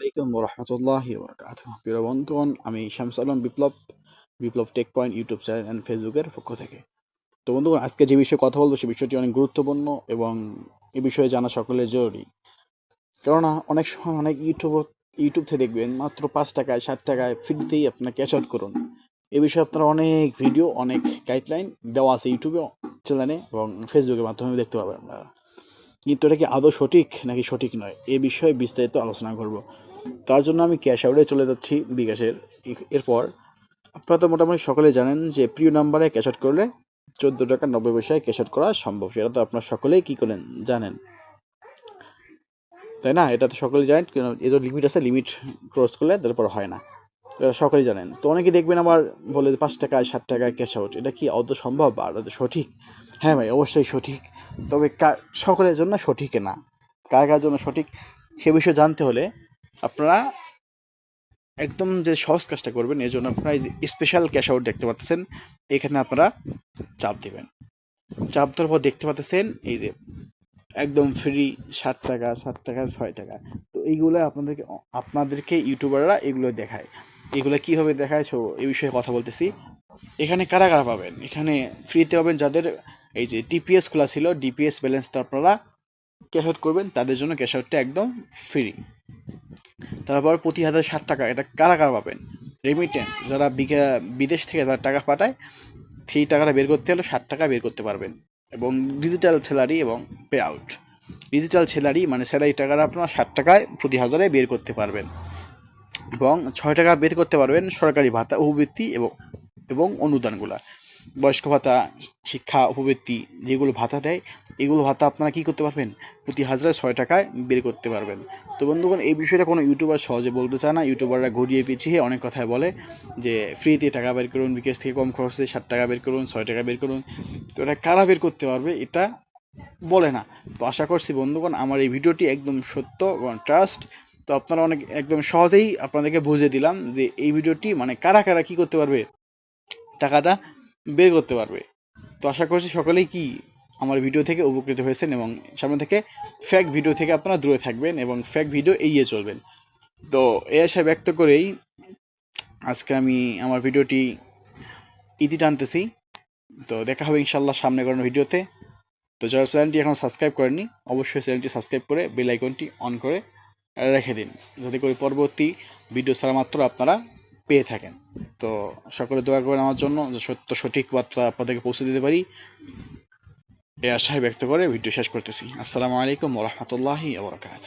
আলাইকুম রহমতুল্লাহ প্রিয় বন্ধুগণ, আমি Shams Alam Biplab Biplab tech point YouTube channel and ফেসবুকের পক্ষ থেকে। তো বন্ধুগণ, আজকে যে বিষয়ে কথা বলব, সে বিষয়টি অনেক গুরুত্বপূর্ণ এবং এ বিষয়ে জানা সকলের জরুরি। কেননা, অনেক সময় অনেক ইউটিউব ইউটিউব থেকে দেখবেন, মাত্র পাঁচ টাকায়, সাত টাকায় ফ্রিতেই আপনার ক্যাশ আউট করুন। এ বিষয়ে আপনারা অনেক ভিডিও, অনেক গাইডলাইন দেওয়া আছে ইউটিউবে চ্যানেলে এবং ফেসবুকের মাধ্যমে দেখতে পাবেন আপনারা। কিন্তু এটা কি আদৌ সঠিক নাকি সঠিক নয়, এ বিষয়ে বিস্তারিত আলোচনা করব। তার জন্য আমি ক্যাশ আউটে চলে যাচ্ছি বিকাশের। এরপর, আপনারা তো মোটামুটি সকলে জানেন যে প্রিয় নাম্বারে ক্যাশ আউট করলে চোদ্দ টাকা নব্বই পয়সায় ক্যাশ আউট করা সম্ভব। সেটা তো আপনারা সকলেই কি করেন? জানেন। তাই না? এটা তো সকলে জানেন এর লিমিট আছে লিমিট ক্রস করলে তারপর হয় না। এটা সকলেই জানেন। তো অনেকে দেখবেন আমার বলে পাঁচ টাকায়, সাত টাকায় ক্যাশ আউট এটা কি অত সম্ভব? আর সঠিক? হ্যাঁ ভাই, অবশ্যই সঠিক। তবে কার সকলের জন্য সঠিক না। কার কার জন্য সঠিক সে বিষয়ে জানতে হলে আপনারা একদম যে সহজ কাজটা করবেন এর জন্য আপনারা এই যে স্পেশাল ক্যাশ আউট দেখতে পাচ্ছেন, এখানে আপনারা চাপ দিবেন। চাপ দেওয়ার পর দেখতে পাচ্ছেন, এই যে একদম ফ্রি সাত টাকা সাত টাকা, ছয় টাকা। তো এইগুলো আপনাদেরকে আপনাদেরকে ইউটিউবাররা এগুলো দেখায়। এগুলো কীভাবে দেখায়, সো এই বিষয়ে কথা বলতেছি। এখানে কারা কারা পাবেন? এখানে ফ্রিতে পাবেন যাদের, এই যে টিপিএস খোলা ছিল ডিপিএস ব্যালেন্সটা আপনারা ক্যাশ আউট করবেন, তাদের জন্য ক্যাশ আউটটা একদম ফ্রি তারপর প্রতি হাজার ষাট টাকা, এটা কারা কারা পাবেন? রেমিটেন্স যারা বিদেশ থেকে যারা টাকা পাঠায়, সেই টাকাটা বের করতে হলে ষাট টাকা বের করতে পারবেন। এবং ডিজিটাল স্যালারি এবং পে আউট ডিজিটাল স্যালারি মানে স্যালারি টাকাটা আপনারা ষাট টাকায় প্রতি হাজারে বের করতে পারবেন। এবং ছয় টাকা বের করতে পারবেন সরকারি ভাতা উপবৃত্তি এবং এবং অনুদানগুলা। বয়স্ক ভাতা, শিক্ষা, উপবৃত্তি যেগুলো ভাতা দেয়, এগুলো ভাতা আপনারা কি করতে পারবেন? প্রতি হাজারে ছয় টাকায় বের করতে পারবেন। তো বন্ধুগণ, এই বিষয়টা কোনো ইউটিউবার সহজে বলতে চায় না। ইউটিউবাররা ঘুরিয়ে পিছিয়ে অনেক কথায় বলে যে ফ্রিতে টাকা বের করুন, বিকেশ থেকে কম খরচে ষাট টাকা বের করুন, ছয় টাকা বের করুন। তো এটা কারা বের করতে পারবে এটা বলে না। তো আশা করছি বন্ধুগণ, আমার এই ভিডিওটি একদম সত্য এবং ট্রাস্ট তো আপনারা অনেক, একদম সহজেই আপনাদেরকে বুঝিয়ে দিলাম যে, এই ভিডিওটি মানে কারা কারা কি করতে পারবে? টাকাটা বের করতে পারবে। তো আশা করছি সকলেই কি আমার ভিডিও থেকে উপকৃত হয়েছেন এবং সামনে থেকে ফ্যাক ভিডিও থেকে আপনারা দূরে থাকবেন এবং ফ্যাক ভিডিও এড়িয়ে চলবেন। তো এই আশা ব্যক্ত করেই আজকে আমি আমার ভিডিওটি ইতি টানতেছি। তো দেখা হবে ইনশাল্লাহ সামনে কোনো ভিডিওতে। তো যারা চ্যানেলটি এখন সাবস্ক্রাইব করেননি, অবশ্যই চ্যানেলটি সাবস্ক্রাইব করে বেল আইকনটি অন করে রেখে দিন। যাতে করে পরবর্তী ভিডিও ছাড়া মাত্র আপনারা পেয়ে থাকেন। তো সকলে দোয়া করেন আমার জন্য যে সত্য, সঠিক বার্তা আপনাদেরকে পৌঁছে দিতে পারি। এই আশায় ব্যক্ত করে ভিডিও শেষ করতেছি। আসসালামু আলাইকুম রহমতুল্লাহি আবরকাত